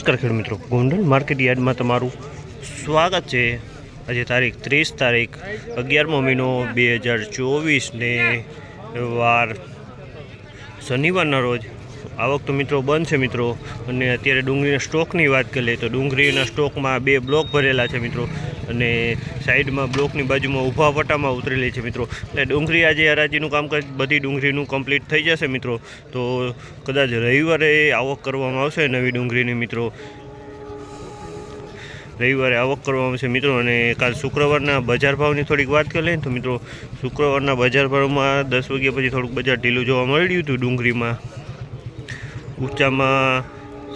નમસ્કાર ખેડૂત મિત્રો. ગોંડલ માર્કેટ યાર્ડમાં તમારું સ્વાગત છે. આજે તારીખ ત્રીસ તારીખ અગિયારમો મહિનો બે હજાર ચોવીસને વાર શનિવારના રોજ આવક તો મિત્રો બંધ છે મિત્રો. અને અત્યારે ડુંગળીના સ્ટોકની વાત કરીએ તો ડુંગળીના સ્ટોકમાં બે બ્લોક ભરેલા છે મિત્રો. અને સાઈડમાં બ્લોકની બાજુમાં ઊભા વટામાં ઉતરેલી છે મિત્રો. એટલે ડુંગળી આજે હરાજીનું કામકાજ, બધી ડુંગળીનું કમ્પ્લીટ થઈ જશે મિત્રો. તો કદાચ રવિવારે આવક કરવામાં આવશે નવી ડુંગળીની મિત્રો. રવિવારે આવક કરવામાં આવશે મિત્રો અને કાલ શુક્રવારના બજાર ભાવની થોડીક વાત કરી લઈએ તો મિત્રો શુક્રવારના બજાર ભાવમાં દસ વાગ્યા પછી થોડુંક બજાર ઢીલું જોવા મળ્યું હતું ડુંગળીમાં. ઊંચામાં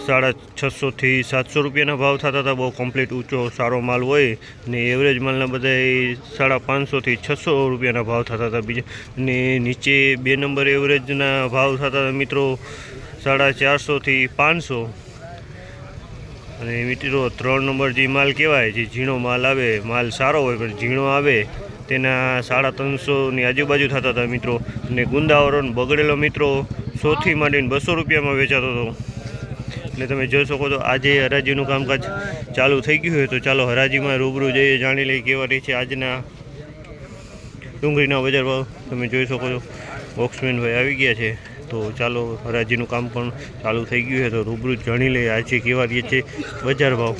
સાડા છસોથી સાતસો રૂપિયાના ભાવ થતા હતા. બહુ કમ્પ્લીટ ઊંચો, સારો માલ હોય ને એવરેજ માલના બધા સાડા પાંચસોથી છસો રૂપિયાના ભાવ થતા હતા બીજા. ને નીચે બે નંબર એવરેજના ભાવ થતા હતા મિત્રો, સાડા ચારસોથી પાંચસો. અને મિત્રો, ત્રણ નંબર જે માલ કહેવાય, જે ઝીણો માલ આવે, માલ સારો હોય પણ ઝીણો આવે, તેના સાડા ત્રણસોની આજુબાજુ થતા હતા મિત્રો. અને ગુંદાવરોન બગડેલો મિત્રો સોથી માંડીને બસો રૂપિયામાં વેચાતો હતો. એટલે તમે જોઈ શકો છો આજે હરાજીનું કામકાજ ચાલુ થઈ ગયું હોય તો ચાલો હરાજીમાં રૂબરૂ જઈએ, જાણી લઈએ કેવા રહી છે આજના ડુંગળીના બજાર ભાવ. તમે જોઈ શકો છો બોક્સમેન ભાઈ આવી ગયા છે. તો ચાલો હરાજીનું કામ પણ ચાલુ થઈ ગયું છે તો રૂબરૂ જાણી લઈએ આજે કેવા રહે છે બજાર ભાવ.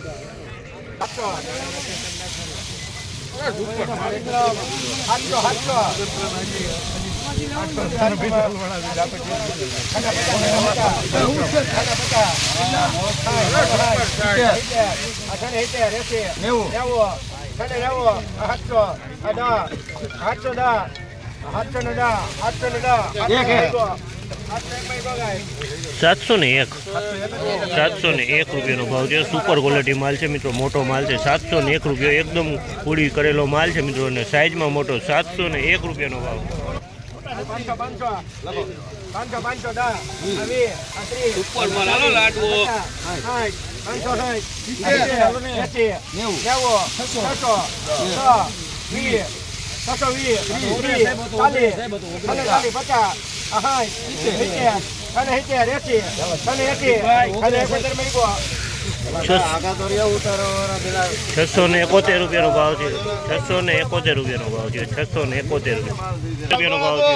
સાતસો ને એક. સાતસો ને એક રૂપિયાનો ભાવ છે. સુપર ક્વોલિટી માલ છે મિત્રો, મોટો માલ છે. સાતસો ને એક રૂપિયા એકદમ પૂરી કરેલો માલ છે મિત્રો, અને સાઇઝમાં મોટો સાતસો ને એક રૂપિયાનો ભાવ. પાંચસો પાંચસો પાંચસો પાંચસો દસ વીસ ઉપરમાં લાલો લાડવો સાઠ પાંચસો સાઠ એસી નેવું છસો છસો વીસ છસો વીસ ત્રીસ ચાલીસ અને ચાલીસ પચાસ સાઠ સિત્તેર અને સિત્તેર એસી અને એસી અને એકોતેર મેળવો છસો ને એકોતેર રૂપિયાનો ભાવ છે. છસો ને એકોતેર રૂપિયાનો ભાવ છે. છસો ને એકોતેર રૂપિયાનો ભાવ છે.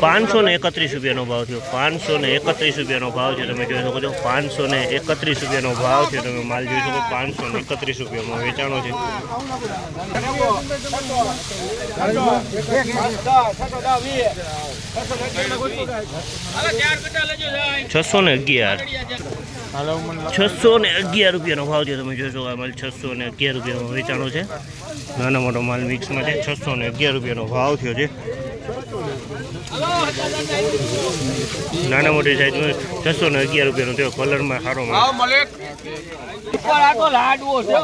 પાંચસો ને એકત્રીસ રૂપિયાનો ભાવ થયો પાંચસો ને એકત્રીસ રૂપિયાનો ભાવ છે. તમે જોઈ શકો છો. પાંચસો ને એકત્રીસ રૂપિયાનો ભાવ છે. તમે માલ જોઈ શકો પાંચસો ને એકત્રીસ રૂપિયામાં વેચાણો છે. છસો ને અગિયાર. છસો ને અગિયાર રૂપિયાનો ભાવ છે, તમે જોશો આ માલ છસો ને અગિયાર રૂપિયાનો વેચાણો છે. નાનો મોટો માલ મિક્સમાં છે, છસો ને અગિયાર રૂપિયાનો ભાવ થયો છે. નાના મોટી સાઈઝમાં છસો ને અગિયાર રૂપિયાનો થયો કલરમાં સારો માલ આવ મલેક. આઠ આખો લાડવો છે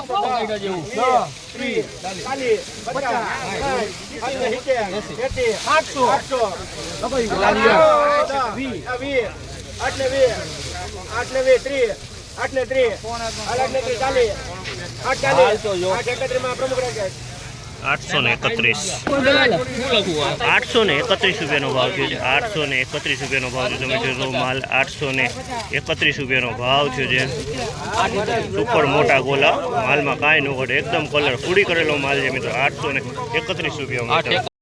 માં પ્રમુખ જેવું આઠસો ને એકત્રીસ. આઠસો ને એકત્રીસ રૂપિયાનો ભાવ થયો છે. આઠસો ને એકત્રીસ રૂપિયાનો ભાવ છે. તમે જોશો માલ આઠસો ને એકત્રીસ રૂપિયાનો ભાવ થયો છે. સુપર મોટા ગોલા. માલમાં કાંઈ ન ઘટે. એકદમ કલર પૂરી કરેલો માલ છે મિત્રો. આઠસો ને એકત્રીસ રૂપિયામાં